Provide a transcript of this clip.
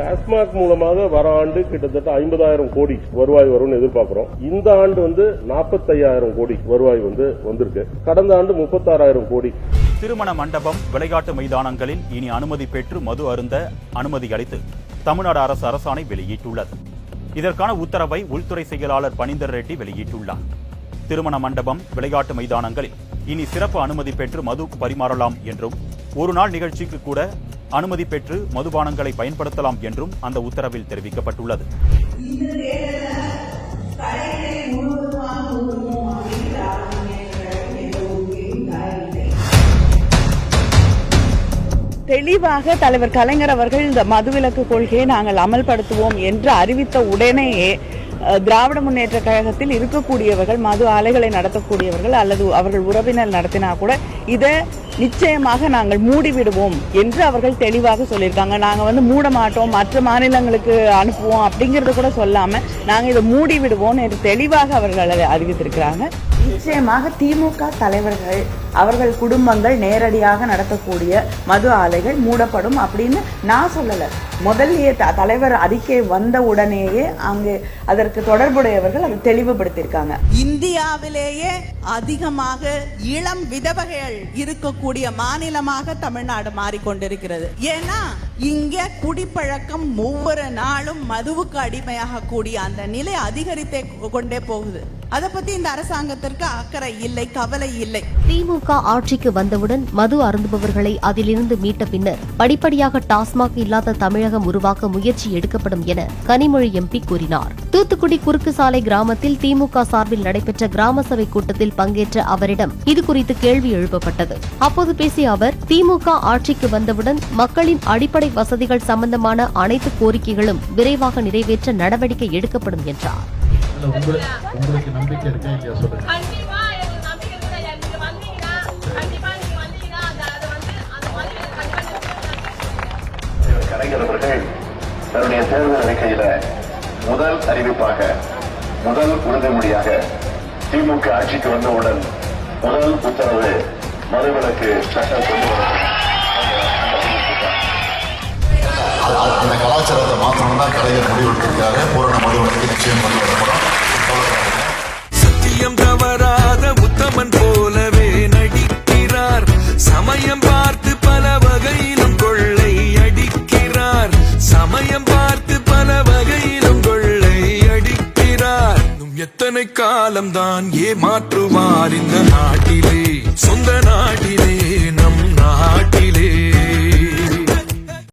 டாஸ்மாக் மூலமாக வர ஆண்டு கிட்டத்தட்ட ஐம்பதாயிரம் கோடி வருவாய் வரும்னு எதிர்பார்க்கிறோம். இந்த ஆண்டு வந்து நாற்பத்தையாயிரம் கோடி வருவாய் வந்து வந்திருக்கு. கடந்த ஆண்டு முப்பத்தாறாயிரம் கோடி. திருமண மண்டபம் விளையாட்டு மைதானங்களில் இனி அனுமதி பெற்று மது அருந்த அனுமதி அளித்து தமிழ்நாடு அரசு அரசாணை வெளியிட்டுள்ளது. இதற்கான உத்தரவை உள்துறை செயலாளர் பனிந்தர் ரெட்டி வெளியிட்டுள்ளார். திருமண மண்டபம் விளையாட்டு மைதானங்களில் இனி சிறப்பு அனுமதி பெற்று மது பரிமாறலாம் என்றும் ஒரு நாள் நிகழ்ச்சிக்கு கூட அனுமதி பெற்று மதுபானங்களை பயன்படுத்தலாம் என்றும் அந்த உத்தரவில் தெரிவிக்கப்பட்டுள்ளது. தெளிவாக தலைவர் கலைஞர் அவர்கள் இந்த மதுவிலக்கு கொள்கையை நாங்கள் அமல்படுத்துவோம் என்று அறிவித்த உடனேயே திராவிட முன்னேற்ற கழகத்தில் இருக்கக்கூடியவர்கள் மது ஆலைகளை நடத்தக்கூடியவர்கள் அல்லது அவர்கள் உறவினர் நடத்தினா கூட இதை நிச்சயமாக நாங்கள் மூடிவிடுவோம் என்று அவர்கள் தெளிவாக சொல்லியிருக்காங்க. நாங்கள் வந்து மூட மாட்டோம் மற்ற மாநிலங்களுக்கு அனுப்புவோம் அப்படிங்கறது கூட சொல்லாம நாங்கள் இதை மூடி விடுவோம் என்று தெளிவாக அவர்கள் அதை அறிவித்திருக்கிறாங்க. நிச்சயமாக திமுக தலைவர்கள் அவர்கள் குடும்பங்கள் நேரடியாக நடத்தக்கூடிய மது ஆலைகள் மூடப்படும் அப்படின்னு நான் சொல்லல. முதல்லயே த- தலைவர் அறிக்கை வந்த உடனேயே அங்கு அதற்கு தொடர்புடையவர்கள் அதை தெளிவுபடுத்தியிருக்காங்க. இந்தியாவிலேயே அதிகமாக இளம் விதவைகள் இருக்கக்கூடிய மாநிலமாக தமிழ்நாடு மாறிக்கொண்டிருக்கிறது. ஏன்னா இங்க குடிப்பழக்கம் ஒவ்வொரு நாளும் மதுவுக்கு அடிமையாக கூடிய அந்த நிலை அதிகரித்தே கொண்டே போகுது. அதை பத்தி இந்த அரசாங்கத்திற்கு அக்கறை இல்லை கவலை இல்லை. திமுக ஆட்சிக்கு வந்தவுடன் மது அருந்துபவர்களை அதிலிருந்து மீட்ட பின்னர் படிப்படியாக டாஸ்மாக் இல்லாத தமிழகம் உருவாக்க முயற்சி எடுக்கப்படும் என கனிமொழி எம்பி கூறினார். தூத்துக்குடி குறுக்கு சாலை கிராமத்தில் திமுக சார்பில் நடைபெற்ற கிராம சபை கூட்டத்தில் பங்கேற்ற அவரிடம் இதுகுறித்து கேள்வி எழுப்பப்பட்டது. அப்போது பேசிய அவர் திமுக ஆட்சிக்கு வந்தவுடன் மக்களின் அடிப்படை வசதிகள் சம்பந்தமான அனைத்து கோரிக்கைகளும் விரைவாக நிறைவேற்ற நடவடிக்கை எடுக்கப்படும் என்றார். இல்ல உங்களுக்கு உங்களுக்கு நம்பிக்கை இருக்கா இல்லையா? சொல்லுங்க. தன்னுடைய தேர்தல் அறிக்கையில முதல் அறிவிப்பாக முதல் உறுதிமொழியாக திமுக ஆட்சிக்கு வந்தவுடன் முதல் உத்தரவு மதுவிலக்கு சட்டம் கொண்டு அந்த கலாச்சாரத்தை மாற்றணும்னா கலைஞர் முடிவெடுத்திருக்காரு. பூரண மதுவிலக்கு நிச்சயம் கொண்டு வரப்படும். சத்தியம் தவறாத உத்தமன் போலவே நடிக்கிறார். சமயம் பார்த்து பல வகையிலும் கொள்ளை அடிக்கிறார். சமயம் பார்த்து பல வகையிலும் கொள்ளை அடிக்கிறார். எத்தனை காலம்தான் ஏமாற்றுவார் இந்த நாட்டிலே?